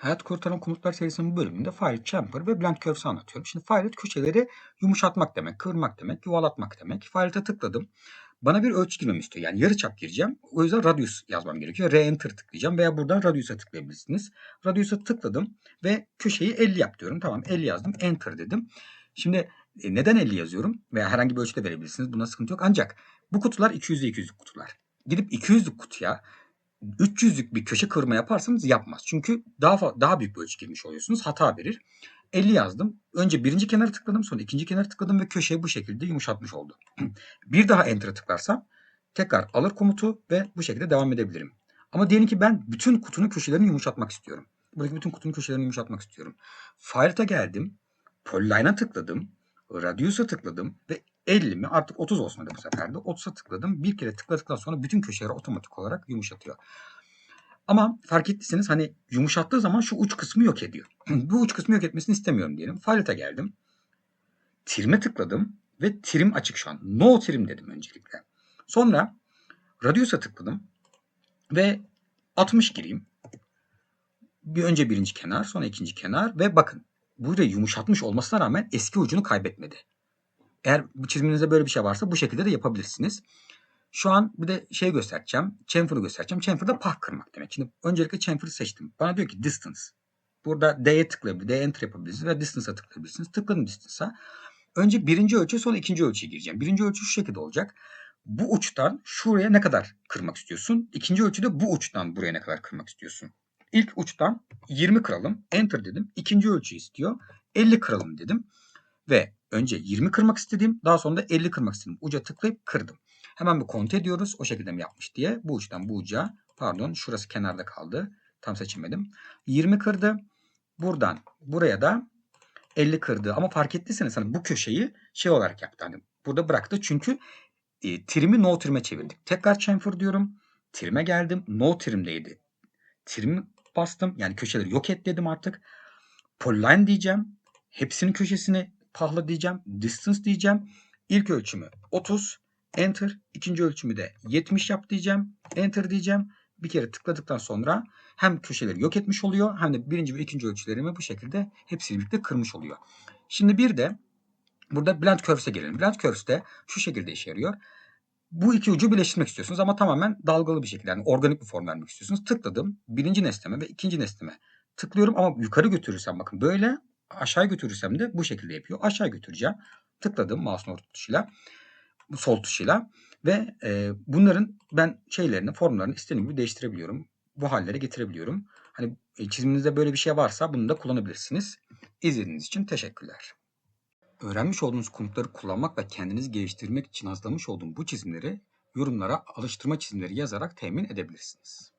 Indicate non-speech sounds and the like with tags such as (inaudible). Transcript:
Hayat Kurtaran Komutlar serisinin bölümünde Filet Chamfer ve Blend Curves'ı anlatıyorum. Şimdi Filet köşeleri yumuşatmak demek, kıvırmak demek, yuvarlatmak demek. Filet'e tıkladım. Bana bir ölçü girmemi istiyor. Yani yarı çap gireceğim. O yüzden radius yazmam gerekiyor. Re-enter tıklayacağım veya buradan radius'a tıklayabilirsiniz. Radius'a tıkladım ve köşeyi 50 yap diyorum. Tamam 50 yazdım. Enter dedim. Şimdi e, neden 50 yazıyorum? Veya herhangi bir ölçüde verebilirsiniz. Buna sıkıntı yok. Ancak bu kutular 200'lü 200'lük kutular. Gidip 200'lük kutuya 300'lük bir köşe kırma yaparsanız yapmaz. Çünkü daha daha büyük bir ölçü girmiş oluyorsunuz. Hata verir. 50 yazdım. Önce birinci kenara tıkladım sonra ikinci kenara tıkladım ve köşeyi bu şekilde yumuşatmış oldu. (clears throat) bir daha enter'a tıklarsam tekrar alır komutu ve bu şekilde devam edebilirim. Ama diyelim ki ben bütün kutunun köşelerini yumuşatmak istiyorum. Buradaki bütün kutunun köşelerini yumuşatmak istiyorum. File'a geldim. Polyline'a tıkladım. Radius'a tıkladım ve 50 mi artık 30 olsun hadi bu sefer de 30'a tıkladım. Bir kere tıkladıktan sonra bütün köşeleri otomatik olarak yumuşatıyor. Ama fark ettiyseniz hani yumuşattığı zaman şu uç kısmı yok ediyor. (clears throat) bu uç kısmı yok etmesini istemiyorum diyelim. File'a geldim. Trim'e tıkladım ve trim açık şu an. No trim dedim öncelikle. Sonra Radius'a tıkladım ve 60 gireyim. Bir önce birinci kenar, sonra ikinci kenar ve bakın burada yumuşatmış olmasına rağmen eski ucunu kaybetmedi. Eğer bu çizminizde böyle bir şey varsa bu şekilde de yapabilirsiniz. Şu an bir de şey göstereceğim. Chamfer'ı göstereceğim. Chamfer'da pah kırmak demek. Şimdi öncelikle chamfer'ı seçtim. Bana diyor ki distance. Burada D'ye tıklayabilir, D enter yapabilirsiniz ve distance'a tıklayabilirsiniz. Tıkladım distance'a. Önce birinci ölçü sonra ikinci ölçüye gireceğim. Birinci ölçü şu şekilde olacak. Bu uçtan şuraya ne kadar kırmak istiyorsun? İkinci ölçüde bu uçtan buraya ne kadar kırmak istiyorsun? İlk uçtan 20 kıralım. Enter dedim. İkinci ölçü istiyor. 50 kıralım dedim. Ve önce 20 kırmak istedim. Daha sonra da 50 kırmak istedim. Uca tıklayıp kırdım. Hemen bir kontrol ediyoruz. O şekilde mi yapmış diye. Bu uçtan bu uca. Pardon şurası kenarda kaldı. Tam seçemedim. 20 kırdı. Buradan buraya da 50 kırdı. Ama fark ettiyseniz hani bu köşeyi şey olarak yaptı. Hani burada bıraktı. Çünkü e, trim'i no trim'e çevirdik. Tekrar chamfer diyorum. Trim'e geldim. No trim'deydi. Trim bastım. Yani köşeleri yok et dedim artık. Polyline diyeceğim. Hepsinin köşesini pahla diyeceğim. Distance diyeceğim. İlk ölçümü 30. Enter. İkinci ölçümü de 70 yap diyeceğim. Enter diyeceğim. Bir kere tıkladıktan sonra hem köşeleri yok etmiş oluyor hem de birinci ve ikinci ölçülerimi bu şekilde hepsini birlikte kırmış oluyor. Şimdi bir de burada Blend Curves'e gelelim. Blend Curves de şu şekilde işe yarıyor. Bu iki ucu birleştirmek istiyorsunuz ama tamamen dalgalı bir şekilde yani organik bir form vermek istiyorsunuz. Tıkladım. Birinci nesneme ve ikinci nesneme tıklıyorum ama yukarı götürürsem bakın böyle aşağı götürürsem de bu şekilde yapıyor. Aşağı götüreceğim. Tıkladım mouse'un orta tuşuyla sol tuşuyla ve e, bunların ben şeylerini, formlarını istediğim gibi değiştirebiliyorum. Bu hallere getirebiliyorum. Hani e, çiziminizde böyle bir şey varsa bunu da kullanabilirsiniz. İzlediğiniz için teşekkürler. Öğrenmiş olduğunuz komutları kullanmak ve kendinizi geliştirmek için hazırlamış olduğum bu çizimleri yorumlara alıştırma çizimleri yazarak temin edebilirsiniz.